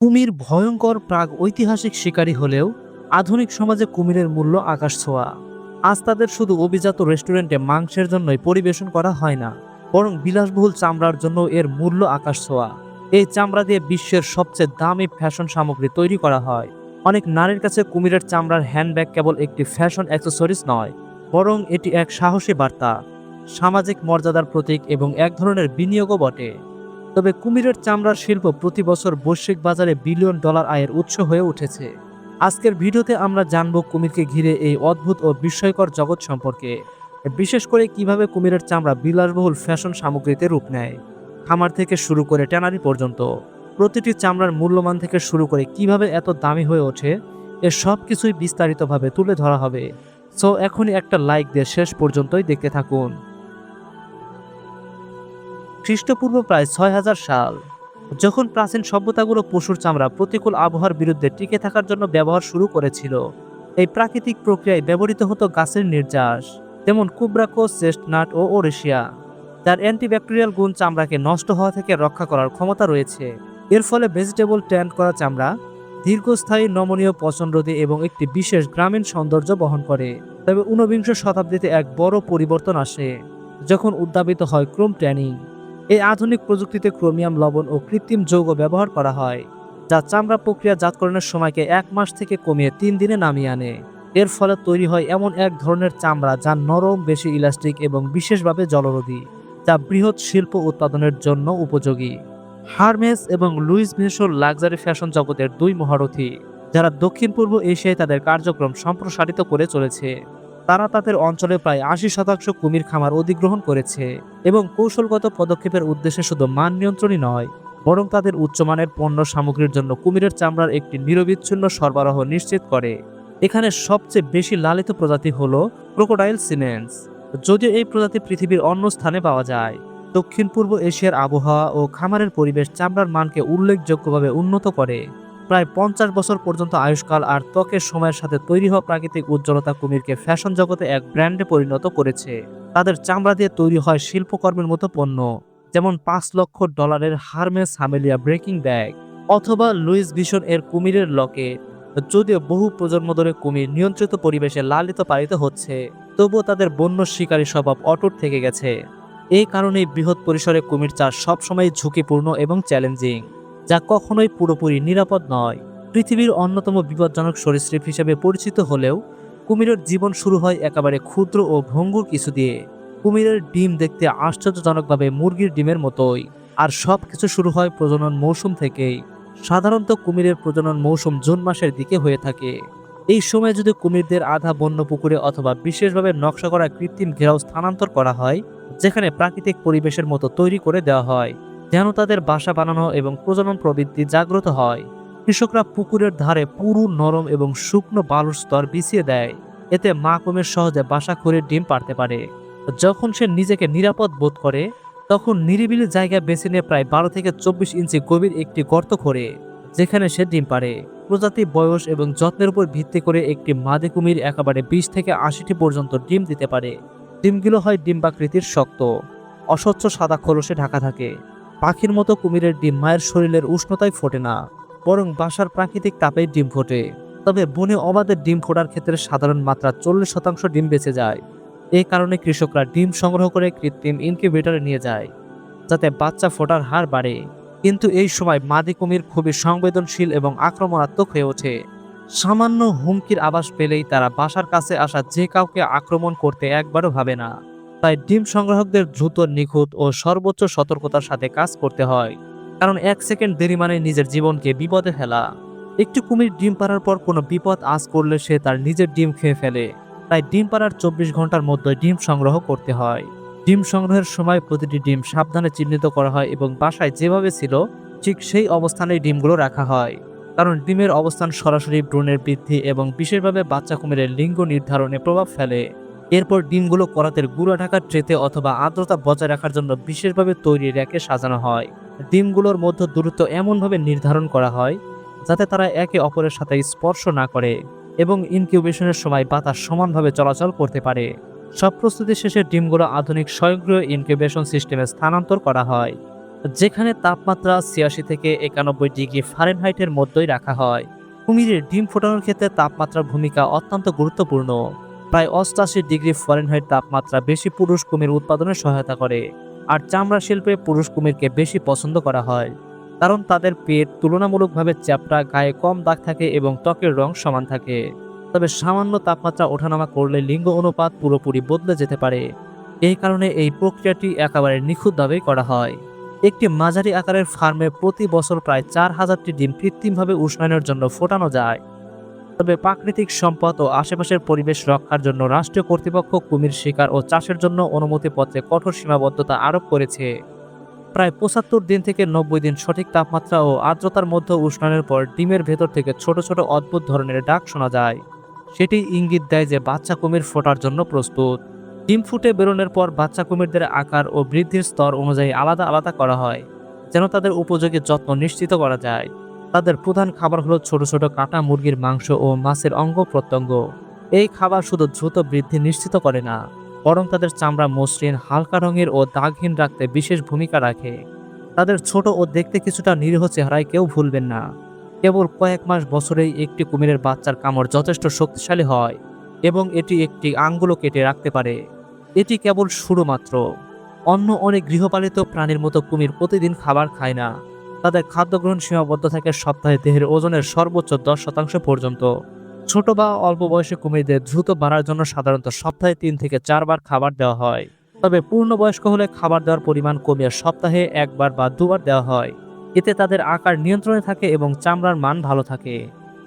কুমির ভয়ঙ্কর প্রাগ ঐতিহাসিক শিকারী হলেও আধুনিক সমাজে কুমিরের মূল্য আকাশ ছোঁয়া। আজ তাদের শুধু অভিজাত রেস্টুরেন্টে মাংসের জন্যই পরিবেশন করা হয় না, বরং বিলাসবহুল চামড়ার জন্য এর মূল্য আকাশ ছোঁয়া। এই চামড়া দিয়ে বিশ্বের সবচেয়ে দামি ফ্যাশন সামগ্রী তৈরি করা হয়। অনেক নারীর কাছে কুমিরের চামড়ার হ্যান্ডব্যাগ কেবল একটি ফ্যাশন অ্যাক্সেসরিজ নয়, বরং এটি এক সাহসী বার্তা। সামাজিক মর্যাদার প্রতীক এবং এক ধরনের বিনিয়োগও বটে। তবে কুমিরের চামড়ার শিল্প প্রতি বছর বৈশ্বিক বাজারে বিলিয়ন ডলার আয়ের উৎস হয়ে উঠেছে। আজকের ভিডিওতে আমরা জানব কুমিরকে ঘিরে এই অদ্ভুত ও বিস্ময়কর জগৎ সম্পর্কে, বিশেষ করে কীভাবে কুমিরের চামড়া বিলাসবহুল ফ্যাশন সামগ্রীতে রূপ নেয়। খামার থেকে শুরু করে ট্যানারি পর্যন্ত, প্রতিটি চামড়ার মূল্যমান থেকে শুরু করে কীভাবে এত দামি হয়ে ওঠে, এ সব কিছুই বিস্তারিতভাবে তুলে ধরা হবে। সো এখনই একটা লাইক দিয়ে শেষ পর্যন্তই দেখতে থাকুন। খ্রিস্টপূর্ব প্রায় ছয় হাজার সাল। যখন প্রাচীন সভ্যতাগুলো পশুর চামড়া প্রতিকূল আবহাওয়ার বিরুদ্ধে টিকে থাকার জন্য ব্যবহার শুরু করেছিল, এই প্রাকৃতিক প্রক্রিয়ায় ব্যবহৃত হতো গাছের নির্যাস, যেমন কুব্রাকোস, চেস্টনাট ও ওরেশিয়া। যার অ্যান্টিব্যাকটেরিয়াল গুণ চামড়াকে নষ্ট হওয়া থেকে রক্ষা করার ক্ষমতা রয়েছে। এর ফলে ভেজিটেবল ট্যান্ট করা চামড়া, দীর্ঘস্থায়ী নমনীয় পচনরোধী এবং একটি বিশেষ গ্রামীণ সৌন্দর্য বহন করে। তবে ঊনবিংশ শতাব্দীতে এক বড় পরিবর্তন আসে, যখন উদ্যাপিত হয় ক্রোম ট্যানিং এই আধুনিক প্রযুক্তিতে ক্রোমিয়াম, লবণ ও কৃত্রিম যৌগ ব্যবহার করা হয়, যা চামড়া প্রক্রিয়া প্রক্রিয়াজাতকরণের সময়কে এক মাস থেকে কমিয়ে তিন দিনে নামিয়ে আনে। এর ফলে তৈরি হয় এমন এক ধরনের চামড়া যা নরম, বেশি ইলাস্টিক এবং বিশেষভাবে জলরোধী, যা বৃহৎ শিল্প উৎপাদনের জন্য উপযোগী। হারমেস এবং লুইস ভেসল লাক্সারি ফ্যাশন জগতের দুই মহারথী, যারা দক্ষিণ পূর্ব এশিয়ায় তাদের কার্যক্রম সম্প্রসারিত করে চলেছে। তারা তাদের অঞ্চলে প্রায় আশি শতাংশ কুমির খামার অধিগ্রহণ করেছে এবং কৌশলগত পদক্ষেপের উদ্দেশ্যে শুধু মান নিয়ন্ত্রণই নয়, বরং তাদের উচ্চমানের পণ্য সামগ্রীর জন্য কুমিরের চামড়ার একটি নিরবিচ্ছিন্ন সরবরাহ নিশ্চিত করে। এখানে সবচেয়ে বেশি লালিত প্রজাতি হল ক্রোকোডাইল সিনেন্স যদিও এই প্রজাতি পৃথিবীর অন্য স্থানে পাওয়া যায় দক্ষিণ পূর্ব এশিয়ার আবহাওয়া ও খামারের পরিবেশ চামড়ার মানকে উল্লেখযোগ্যভাবে উন্নত করে। প্রায় পঞ্চাশ বছর পর্যন্ত আয়ুষ্কাল আর ত্বকের সময়ের সাথে তৈরি হওয়া প্রাকৃতিক উজ্জ্বলতা কুমিরকে ফ্যাশন জগতে এক ব্র্যান্ডে পরিণত করেছে। তাদের চামড়া দিয়ে তৈরি হয় শিল্পকর্মের মতো পণ্য, যেমন পাঁচ লক্ষ ডলারের হারমেস হামেলিয়া ব্রেকিং ব্যাগ অথবা লুইস ভিশন এর কুমিরের লকেট যদিও বহু প্রজন্ম ধরে কুমির নিয়ন্ত্রিত পরিবেশে লালিত পালিত হচ্ছে, তবুও তাদের বন্য শিকারী স্বভাব অটুট থেকে গেছে। এই কারণেই বৃহৎ পরিসরে কুমির চাষ সবসময় ঝুঁকিপূর্ণ এবং চ্যালেঞ্জিং। যা কখনোই পুরোপুরি নিরাপদ নয়। পৃথিবীর অন্যতম বিপজ্জনক সরীসৃপ হিসেবে পরিচিত হলেও, কুমিরের জীবন শুরু হয় একেবারে ক্ষুদ্র ও ভঙ্গুর কিছু দিয়ে। কুমিরের ডিম দেখতে আশ্চর্যজনকভাবে মুরগির ডিমের মতোই। আর সব কিছু শুরু হয় প্রজনন মৌসুম থেকেই। সাধারণত কুমিরের প্রজনন মৌসুম জুন মাসের দিকে হয়ে থাকে। এই সময় যদি কুমিরদের আধা বন্য পুকুরে অথবা বিশেষভাবে নকশা করা কৃত্রিম ঘেরাও স্থানান্তর করা হয়, যেখানে প্রাকৃতিক পরিবেশের মতো তৈরি করে দেওয়া হয় যেন তাদের বাসা বানানো এবং প্রজনন প্রবৃত্তি জাগ্রত হয়। কৃষকরা পুকুরের ধারে পুরু, নরম এবং শুকনো বালুর স্তর বিছিয়ে দেয়। এতে মা কুমির সহজে বাসা করে ডিম পারতে পারে। যখন সে নিজেকে নিরাপদ বোধ করে, তখন নিরিবিলি জায়গা বেছে নিয়ে প্রায় বারো থেকে চব্বিশ ইঞ্চি গভীর একটি গর্ত করে যেখানে সে ডিম পারে প্রজাতি, বয়স এবং যত্নের উপর ভিত্তি করে একটি মাদে কুমির একেবারে বিশ থেকে আশিটি পর্যন্ত ডিম দিতে পারে। ডিমগুলো হয় ডিম্বাকৃতির শক্ত। অস্বচ্ছ সাদা খোলসে ঢাকা থাকে। পাখির মতো কুমিরের ডিম মায়ের শরীরের উষ্ণতায় ফোটে না, বরং বাসার প্রাকৃতিক তাপেই ডিম ফোটে। তবে বনে অবাধে ডিম ফোটার ক্ষেত্রে সাধারণ মাত্রা চল্লিশ শতাংশ ডিম বেঁচে যায়। এই কারণে কৃষকরা ডিম সংগ্রহ করে কৃত্রিম ইনকিউবেটরে নিয়ে যায়, যাতে বাচ্চা ফোটার হার বাড়ে। কিন্তু এই সময় মাদি কুমির খুবই সংবেদনশীল এবং আক্রমণাত্মক হয়ে ওঠে। সামান্য হুমকির আভাস পেলেই তারা বাসার কাছে আসা যে কাউকে আক্রমণ করতে একবারও ভাবে না। তাই ডিম সংগ্রাহকদের দ্রুত, নিখুঁত ও সর্বোচ্চ সতর্কতার সাথে কাজ করতে হয়। কারণ এক সেকেন্ড দেরি মানে নিজের জীবনকে বিপদে ফেলা। একটি কুমির ডিম পাড়ার পর কোনো বিপদ আজ করলে সে তার নিজের ডিম খেয়ে ফেলে। তাই ডিম পাড়ার চব্বিশ ঘণ্টার মধ্যে ডিম সংগ্রহ করতে হয়। ডিম সংগ্রহের সময় প্রতিটি ডিম সাবধানে চিহ্নিত করা হয় এবং বাসায় যেভাবে ছিল, ঠিক সেই অবস্থানেই ডিমগুলো রাখা হয়। কারণ ডিমের অবস্থান সরাসরি ভ্রূণের বৃদ্ধি এবং বিশেষভাবে বাচ্চা কুমিরের লিঙ্গ নির্ধারণে প্রভাব ফেলে। এরপর ডিমগুলো করাতের গুঁড়া ঢাকার ট্রেতে অথবা আর্দ্রতা বজায় রাখার জন্য বিশেষভাবে তৈরি র্যাকে সাজানো হয়। ডিমগুলোর মধ্যে দূরত্ব এমনভাবে নির্ধারণ করা হয়, যাতে তারা একে অপরের সাথে স্পর্শ না করে এবং ইনকিউবেশনের সময় বাতাস সমানভাবে চলাচল করতে পারে। সব প্রস্তুতি শেষে ডিমগুলো আধুনিক স্বয়ংক্রিয় ইনকিউবেশন সিস্টেমে স্থানান্তর করা হয়, যেখানে তাপমাত্রা ছিয়াশি থেকে একানব্বই ডিগ্রি ফারেনহাইটের মধ্যেই রাখা হয়। কুমিরের ডিম ফোটানোর ক্ষেত্রে তাপমাত্রার ভূমিকা অত্যন্ত গুরুত্বপূর্ণ। প্রায় অষ্টাশি ডিগ্রি ফরেনহাইট তাপমাত্রা বেশি পুরুষ কুমির উৎপাদনে সহায়তা করে। আর চামড়া শিল্পে পুরুষ কুমিরকে বেশি পছন্দ করা হয়। কারণ তাদের পেট তুলনামূলকভাবে চ্যাপটা, গায়ে কম দাগ থাকে এবং ত্বকের রং সমান থাকে। তবে সামান্য তাপমাত্রা ওঠানামা করলে লিঙ্গ অনুপাত পুরোপুরি বদলে যেতে পারে। এই কারণে এই প্রক্রিয়াটি একেবারে নিখুঁতভাবেই করা হয়। একটি মাঝারি আকারের ফার্মে প্রতি বছর প্রায় চার হাজারটি ডিম কৃত্রিমভাবে উষ্ণায়নের জন্য ফোটানো যায়। তবে প্রাকৃতিক সম্পদ ও আশেপাশের পরিবেশ রক্ষার জন্য রাষ্ট্রীয় কর্তৃপক্ষ কুমির শিকার ও চাষের জন্য অনুমতিপত্রে কঠোর সীমাবদ্ধতা আরোপ করেছে। প্রায় পঁচাত্তর দিন থেকে নব্বই দিন সঠিক তাপমাত্রা ও আর্দ্রতার মধ্যে উষ্ণায়নের পর ডিমের ভেতর থেকে ছোট ছোট অদ্ভুত ধরনের ডাক শোনা যায়। সেটি ইঙ্গিত দেয় যে বাচ্চা কুমির ফোটার জন্য প্রস্তুত। ডিম ফুটে বেরোনোর পর বাচ্চা কুমিরদের আকার ও বৃদ্ধির স্তর অনুযায়ী আলাদা আলাদা করা হয়, যেন তাদের উপযোগী যত্ন নিশ্চিত করা যায়। তাদের প্রধান খাবার হলো ছোট ছোট কাটা মুরগির মাংস ও মাছের অঙ্গ প্রত্যঙ্গ। এই খাবার শুধু দ্রুত বৃদ্ধি নিশ্চিত করে না, বরং তাদের চামড়া মসৃণ, হালকা রঙের ও দাগহীন রাখতে বিশেষ ভূমিকা রাখে। তাদের ছোট ও দেখতে কিছুটা নিরীহ চেহারায় কেউ ভুলবেন না। কেবল কয়েক মাস বছরেই একটি কুমিরের বাচ্চার কামড় যথেষ্ট শক্তিশালী হয় এবং এটি একটি আঙ্গুলও কেটে রাখতে পারে। এটি কেবল শুরু মাত্র অন্য অনেক গৃহপালিত প্রাণীর মতো কুমির প্রতিদিন খাবার খায় না। তাদের খাদ্য গ্রহণ সীমাবদ্ধ থাকে সপ্তাহে দেহের ওজনের সর্বোচ্চ দশ শতাংশ পর্যন্ত। ছোট বা অল্প বয়সী কুমিরদের দ্রুত বাড়ার জন্য সাধারণত সপ্তাহে তিন থেকে চারবার খাবার দেওয়া হয়। তবে পূর্ণবয়স্ক হলে খাবার দেওয়ার পরিমাণ কমিয়ে সপ্তাহে একবার বা দুবার দেওয়া হয়। এতে তাদের আকার নিয়ন্ত্রণে থাকে এবং চামড়ার মান ভালো থাকে।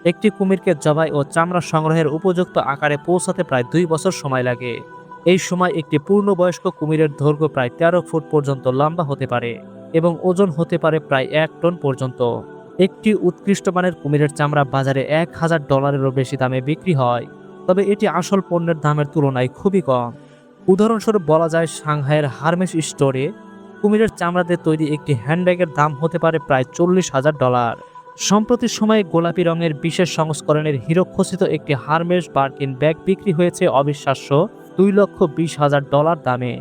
একটি কুমিরকে জবাই ও চামড়া সংগ্রহের উপযুক্ত আকারে পৌঁছাতে প্রায় দুই বছর সময় লাগে। এই সময় একটি পূর্ণবয়স্ক কুমিরের দৈর্ঘ্য প্রায় তেরো ফুট পর্যন্ত লম্বা হতে পারে। এবং ওজন হতে পারে প্রায় এক টন পর্যন্ত। একটি উৎকৃষ্ট মানের কুমিরের চামড়া বাজারে এক হাজার ডলারেরও বেশি দামে বিক্রি হয়, তবে এটি আসল পণ্যের দামের তুলনায় খুবই কম। উদাহরণস্বরূপ বলা যায়, সাংহাইয়ের হারমেস স্টোরে কুমিরের চামড়াতে তৈরি একটি হ্যান্ডব্যাগের দাম হতে পারে প্রায় চল্লিশ হাজার ডলার। সম্প্রতি সময়ে গোলাপি রঙের বিশেষ সংস্করণের হিরোক্ষসিত একটি হারমেস বার্কিন ব্যাগ বিক্রি হয়েছে অবিশ্বাস্য দুই লক্ষ বিশ হাজার ডলার দামে।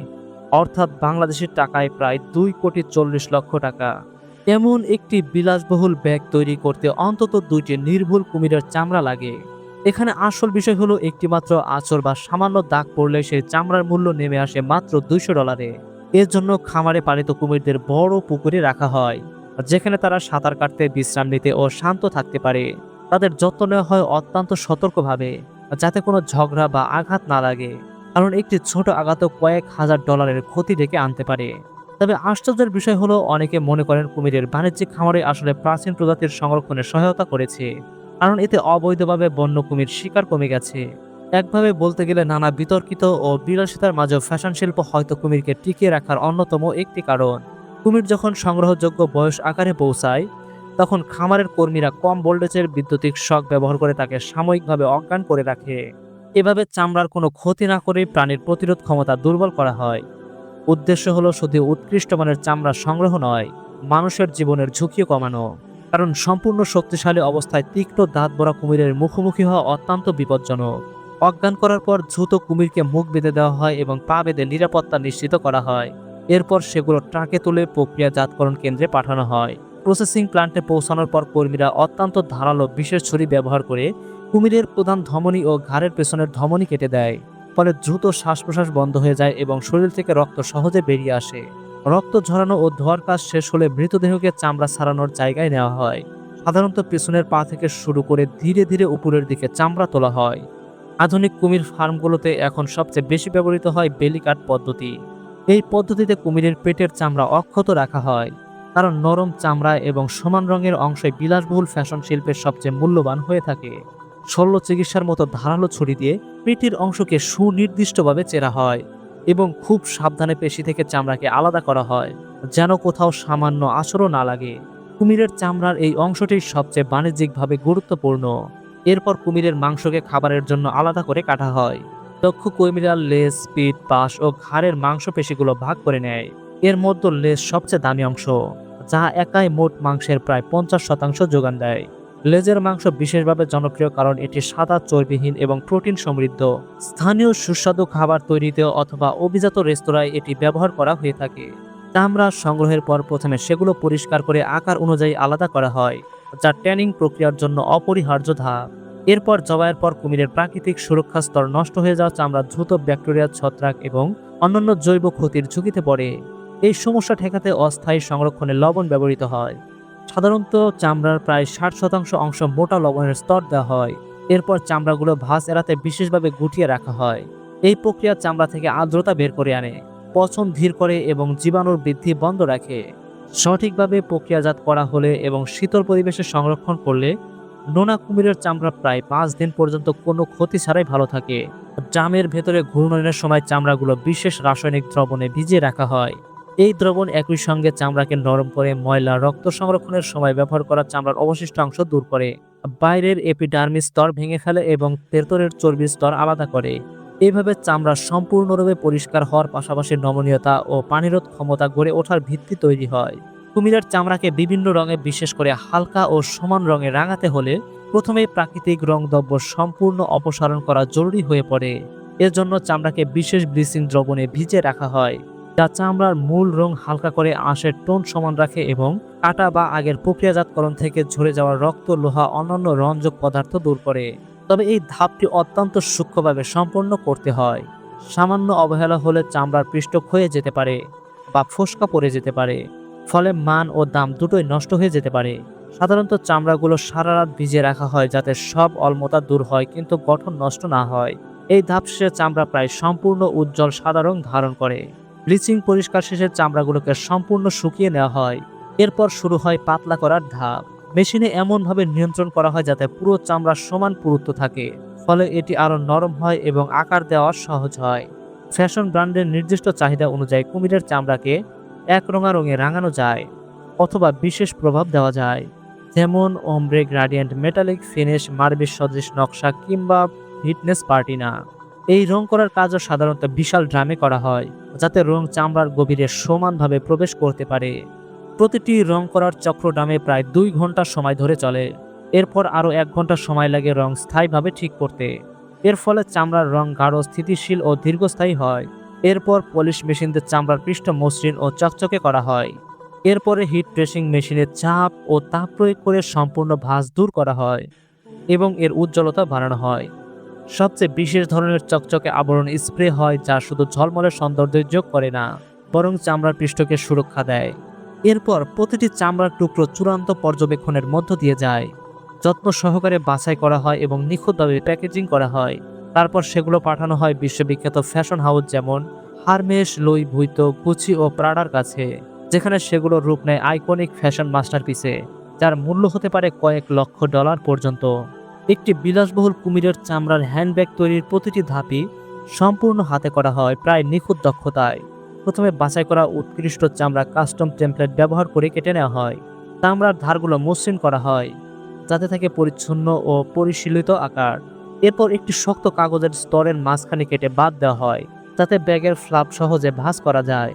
অর্থাৎ বাংলাদেশের টাকায় প্রায় দুই কোটি চল্লিশ লক্ষ টাকা। এমন একটি বিলাসবহুল ব্যাগ তৈরি করতে অন্তত দুইটি নির্ভুল কুমিরের চামড়া লাগে। এখানে আসল বিষয় হলো একটিমাত্র আঁচড় বা সামান্য দাগ পড়লে সেই চামড়ার মূল্য নেমে আসে মাত্র দুইশো ডলারে। এর জন্য খামারে পালিত কুমিরদের বড় পুকুরে রাখা হয়, যেখানে তারা সাঁতার কাটতে, বিশ্রাম নিতে ও শান্ত থাকতে পারে। তাদের যত্ন নেওয়া হয় অত্যন্ত সতর্কভাবে, যাতে কোনো ঝগড়া বা আঘাত না লাগে। কারণ একটি ছোট আঘাত কয়েক হাজার ডলারের ক্ষতি ডেকে আনতে পারে। তবে আশ্চর্যের বিষয় হলো, অনেকে মনে করেন কুমিরের বাণিজ্যিক খামারে আসলে প্রাচীন প্রজাতির সংরক্ষণে সহায়তা করেছে, কারণ এতে অবৈধভাবে বন্য কুমির শিকার কমে গেছে। একভাবে বলতে গেলে নানা বিতর্কিত ও বিলাসিতার মাঝেও ফ্যাশন শিল্প হয়তো কুমিরকে টিকিয়ে রাখার অন্যতম একটি কারণ। কুমির যখন সংগ্রহযোগ্য বয়স আকারে পৌঁছায়, তখন খামারের কর্মীরা কম ভোল্টেজের বৈদ্যুতিক শক ব্যবহার করে তাকে সাময়িকভাবে অজ্ঞান করে রাখে। এভাবে চামড়ার কোনো ক্ষতি না করে প্রাণীর প্রতিরোধ ক্ষমতা দুর্বল করা হয়। উদ্দেশ্য হলো শুধু উৎকৃষ্ট মানের চামড়া সংগ্রহ নয়, মানুষের জীবনের ঝুঁকিও কমানো। কারণ সম্পূর্ণ শক্তিশালী অবস্থায় তীক্ষ্ণ দাঁত বড়া কুমিরের মুখোমুখি হওয়া অত্যন্ত বিপজ্জনক। অজ্ঞান করার পর দ্রুত কুমিরকে মুখ বেঁধে দেওয়া হয় এবং পা বেঁধে নিরাপত্তা নিশ্চিত করা হয়। এরপর সেগুলো ট্রাকে তুলে প্রক্রিয়াজাতকরণ কেন্দ্রে পাঠানো হয়। প্রসেসিং প্ল্যান্টে পৌঁছানোর পর কর্মীরা অত্যন্ত ধারালো বিশেষ ছুরি ব্যবহার করে কুমিরের প্রধান ধমনী ও ঘাড়ের পেছনের ধমনী কেটে দেয়। ফলে দ্রুত শ্বাস প্রশ্বাস বন্ধ হয়ে যায় এবং শরীর থেকে রক্ত সহজে বেরিয়ে আসে। রক্ত ঝরানো ও ধোয়ার কাজ শেষ হলে মৃতদেহকে চামড়া ছাড়ানোর জায়গায় নেওয়া হয়। সাধারণত পেছনের পা থেকে শুরু করে ধীরে ধীরে উপরের দিকে চামড়া তোলা হয়। আধুনিক কুমির ফার্মগুলোতে এখন সবচেয়ে বেশি ব্যবহৃত হয় বেলিকাট পদ্ধতি। এই পদ্ধতিতে কুমিরের পেটের চামড়া অক্ষত রাখা হয়। কারণ নরম চামড়া এবং সমান রঙের অংশে বিলাসবহুল ফ্যাশন শিল্পের সবচেয়ে মূল্যবান হয়ে থাকে। শল্য চিকিৎসার মতো ধারালো ছুরি দিয়ে পেটের অংশকে সুনির্দিষ্টভাবে চেরা হয় এবং খুব সাবধানে পেশি থেকে চামড়াকে আলাদা করা হয়, যেন কোথাও সামান্য আচরও না লাগে। কুমিরের চামড়ার এই অংশটি সবচেয়ে বাণিজ্যিকভাবে গুরুত্বপূর্ণ। এরপর কুমিরের মাংসকে খাবারের জন্য আলাদা করে কাটা হয়। দক্ষ কুমিরার লেজ, পিঠ, পাশ ও ঘাড়ের মাংসপেশিগুলো ভাগ করে নেয়। এর মধ্যে লেজ সবচেয়ে দামি অংশ, যা একাই মোট মাংসের প্রায় পঞ্চাশ শতাংশ যোগান দেয়। লেজের মাংস বিশেষভাবে জনপ্রিয় কারণ এটি সাদা, চর্বিহীন এবং প্রোটিন সমৃদ্ধ। স্থানীয় সুস্বাদু খাবার তৈরিতে অথবা অভিজাত রেস্তোরাঁয় এটি ব্যবহার করা হয়ে থাকে। চামড়া সংগ্রহের পর প্রথমে সেগুলো পরিষ্কার করে আকার অনুযায়ী আলাদা করা হয়, যা ট্যানিং প্রক্রিয়ার জন্য অপরিহার্য ধাপ। এরপর জবাইয়ের পর কুমিরের প্রাকৃতিক সুরক্ষা স্তর নষ্ট হয়ে যাওয়া চামড়া দ্রুত ব্যাকটেরিয়া, ছত্রাক এবং অন্যান্য জৈব ক্ষতির ঝুঁকিতে পড়ে। এই সমস্যা ঠেকাতে অস্থায়ী সংরক্ষণে লবণ ব্যবহৃত হয়। সাধারণত চামড়ার প্রায় ষাট শতাংশ অংশ মোটা লবণের স্তর দেওয়া হয়। এরপর চামড়াগুলো ভাঁজ এড়াতে বিশেষভাবে গুটিয়ে রাখা হয়। এই প্রক্রিয়া চামড়া থেকে আর্দ্রতা বের করে আনে, পচন ধীর করে এবং জীবাণুর বৃদ্ধি বন্ধ রাখে। সঠিকভাবে প্রক্রিয়াজাত করা হলে এবং শীতল পরিবেশে সংরক্ষণ করলে নোনা কুমিরের চামড়া প্রায় পাঁচ দিন পর্যন্ত কোনো ক্ষতি ছাড়াই ভালো থাকে। ড্রামের ভেতরে ঘূর্ণনের সময় চামড়াগুলো বিশেষ রাসায়নিক দ্রবণে ভিজিয়ে রাখা হয়। এই দ্রবণ একই সঙ্গে চামড়াকে নরম করে ময়লা, রক্ত সংরক্ষণের সময় ব্যবহার করা চামড়ার অবশিষ্ট অংশ দূর করে। বাইরের এপিডার্মিস স্তর ভেঙে ফেলে এবং ভেতরের চর্বির স্তর আলাদা করে। এইভাবে চামড়া সম্পূর্ণরূপে পরিষ্কার হওয়ার পাশাপাশি নমনীয়তা ও পানিরোধ ক্ষমতা গড়ে ওঠার ভিত্তি তৈরি হয়। কুমিরের চামড়াকে বিভিন্ন রঙে বিশেষ করে হালকা ও সমান রঙে রাঙাতে হলে প্রথমেই প্রাকৃতিক রং দ্রব্য সম্পূর্ণ অপসারণ করা জরুরি হয়ে পড়ে। এর জন্য চামড়াকে বিশেষ ব্লিচিং দ্রবণে ভিজে রাখা হয়। যা চামড়ার মূল রং হালকা করে আঁশের টোন সমান রাখে এবং কাটা বা আগের প্রক্রিয়াজাতকরণ থেকে ঝরে যাওয়া রক্ত, লোহা, অন্যান্য রঞ্জক পদার্থ দূর করে। তবে এই ধাপটি অত্যন্ত সূক্ষ্মভাবে সম্পন্ন করতে হয়। সামান্য অবহেলা হলে চামড়ার পৃষ্ঠ ক্ষয়ে যেতে পারে বা ফোসকা পড়ে যেতে পারে। ফলে মান ও দাম দুটোই নষ্ট হয়ে যেতে পারে। সাধারণত চামড়াগুলো সারা রাত ভিজিয়ে রাখা হয় যাতে সব অলমতা দূর হয় কিন্তু গঠন নষ্ট না হয়। এই ধাপ শেষে চামড়া প্রায় সম্পূর্ণ উজ্জ্বল সাদা রং ধারণ করে। ব্লিচিং পরিষ্কার শেষে চামড়াগুলোকে সম্পূর্ণ শুকিয়ে নেওয়া হয়। এরপর শুরু হয় পাতলা করার ধাপ। মেশিনে এমনভাবে নিয়ন্ত্রণ করা হয় যাতে পুরো চামড়ার সমান পুরুত্ব থাকে, ফলে এটি আরও নরম হয় এবং আকার দেওয়া সহজ হয়। ফ্যাশন ব্র্যান্ডের নির্দিষ্ট চাহিদা অনুযায়ী কুমিরের চামড়াকে এক রঙা রঙে রাঙানো যায় অথবা বিশেষ প্রভাব দেওয়া যায়। যেমন ওমব্রে গ্রাডিয়েন্ট মেটালিক, ফিনিশ মার্বিশ সদৃশ নকশা কিংবা ফিটনেস পার্টিনা। এই রং করার কাজও সাধারণত বিশাল ড্রামে করা হয়, যাতে রং চামড়ার গভীরে সমানভাবে প্রবেশ করতে পারে। প্রতিটি রং করার চক্র ড্রামে প্রায় দুই ঘণ্টা সময় ধরে চলে। এরপর আরও এক ঘণ্টা সময় লাগে রং স্থায়ীভাবে ঠিক করতে। এর ফলে চামড়ার রং গাঢ়, স্থিতিশীল ও দীর্ঘস্থায়ী হয়। এরপর পলিশ মেশিনদের চামড়ার পৃষ্ঠ মসৃণ ও চকচকে করা হয়। এরপরে হিট প্রেসিং মেশিনে চাপ ও তাপ প্রয়োগ করে সম্পূর্ণ ভাঁজ দূর করা হয় এবং এর উজ্জ্বলতা বাড়ানো হয়। সবচেয়ে বিশেষ ধরনের চকচকে আবরণ স্প্রে হয় যা শুধু ঝলমলের সৌন্দর্য যোগ করে না, বরং চামড়ার পৃষ্ঠকে সুরক্ষা দেয়। এরপর প্রতিটি চামড়ার টুকরো চূড়ান্ত পর্যবেক্ষণের মধ্য দিয়ে যায়। যত্ন সহকারে বাছাই করা হয় এবং নিখুঁতভাবে প্যাকেজিং করা হয়। তারপর সেগুলো পাঠানো হয় বিশ্ববিখ্যাত ফ্যাশন হাউস যেমন হারমেশ, লুই ভুইত, গুচি ও প্রাডার কাছে, যেখানে সেগুলো রূপ নেয় আইকনিক ফ্যাশন মাস্টারপিসে, যার মূল্য হতে পারে কয়েক লক্ষ ডলার পর্যন্ত। একটি বিলাসবহুল কুমিরের চামড়ার হ্যান্ডব্যাগ তৈরির প্রতিটি ধাপই সম্পূর্ণ হাতে করা হয় প্রায় নিখুঁত দক্ষতায়। প্রথমে বাছাই করা উৎকৃষ্ট চামড়া কাস্টম টেমপ্লেট ব্যবহার করে কেটে নেওয়া হয়। চামড়ার ধারগুলো মসৃণ করা হয়, যাতে থাকে পরিচ্ছন্ন ও পরিশীলিত আকার। এরপর একটি শক্ত কাগজের স্তরের মাঝখানে কেটে বাদ দেওয়া হয়, যাতে ব্যাগের ফ্লাপ সহজে ভাঁজ করা যায়।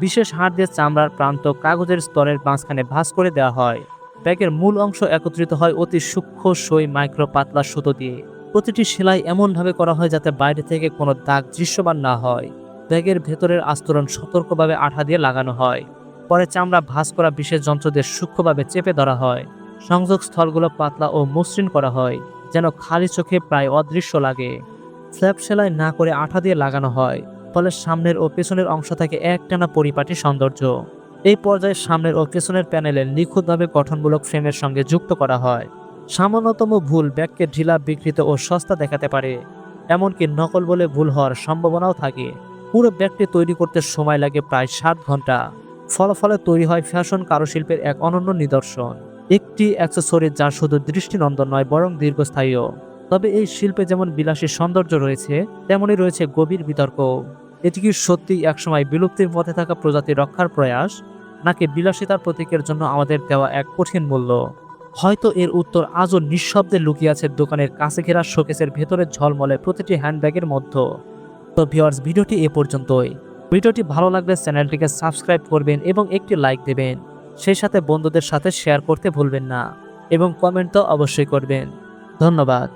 বিশেষ হাড় দিয়ে চামড়ার প্রান্ত কাগজের স্তরের মাঝখানে ভাঁজ করে দেওয়া হয়। ব্যাগের মূল অংশ একত্রিত হয় অতি সূক্ষ্ম সই মাইক্রো পাতলা সুতো দিয়ে। প্রতিটি সেলাই এমনভাবে করা হয় যাতে বাইরে থেকে কোনো দাগ দৃশ্যমান না হয়। ব্যাগের ভেতরের আস্তরণ সতর্কভাবে আঠা দিয়ে লাগানো হয়। পরে চামড়া ভাঁজ করা বিশেষ যন্ত্র দিয়ে সূক্ষ্মভাবে চেপে ধরা হয়। সংযোগ স্থলগুলো পাতলা ও মসৃণ করা হয়, যেন খালি চোখে প্রায় অদৃশ্য লাগে। ফ্ল্যাপ সেলাই না করে আঠা দিয়ে লাগানো হয়, ফলে সামনের ও পেছনের অংশ থাকে একটানা পরিপাটি সৌন্দর্য। এই পর্যায়ে সামনের ও পেছনের প্যানেলে নিখুঁতভাবে গঠনমূলক ফ্রেমের সঙ্গে যুক্ত করা হয়। সামান্যতম ভুল ব্যাগকে ঢিলা, বিকৃত ও সস্তা দেখাতে পারে। এমনকি নকল বলে ভুল হওয়ার সম্ভাবনাও থাকে। পুরো ব্যাগটি তৈরি করতে সময় লাগে প্রায় সাত ঘণ্টা। ফলাফলে তৈরি হয় ফ্যাশন কারুশিল্পের এক অনন্য নিদর্শন। একটি অ্যাক্সেসরি যা শুধু দৃষ্টিনন্দন নয়, বরং দীর্ঘস্থায়ীও। তবে এই শিল্পে যেমন বিলাসী সৌন্দর্য রয়েছে, তেমনই রয়েছে গভীর বিতর্ক এটি কি সত্যি একসময় বিলুপ্তির পথে থাকা প্রজাতি রক্ষার প্রয়াস, নাকি বিলাসিতার প্রতীকের জন্য আমাদের দেওয়া এক কঠিন মূল্য? হয়তো এর উত্তর আজও নিঃশব্দে লুকিয়ে আছে দোকানের কাছে ঘেরা শোকেসের ভেতরে ঝলমলে প্রতিটি হ্যান্ডব্যাগের মধ্যে। তো ভিওয়ার্স ভিডিওটি এ পর্যন্তই। ভিডিওটি ভালো লাগলে চ্যানেলটিকে সাবস্ক্রাইব করবেন এবং একটি লাইক দেবেন। সেই সাথে বন্ধুদের সাথে শেয়ার করতে ভুলবেন না এবং কমেন্ট তো অবশ্যই করবেন। ধন্যবাদ।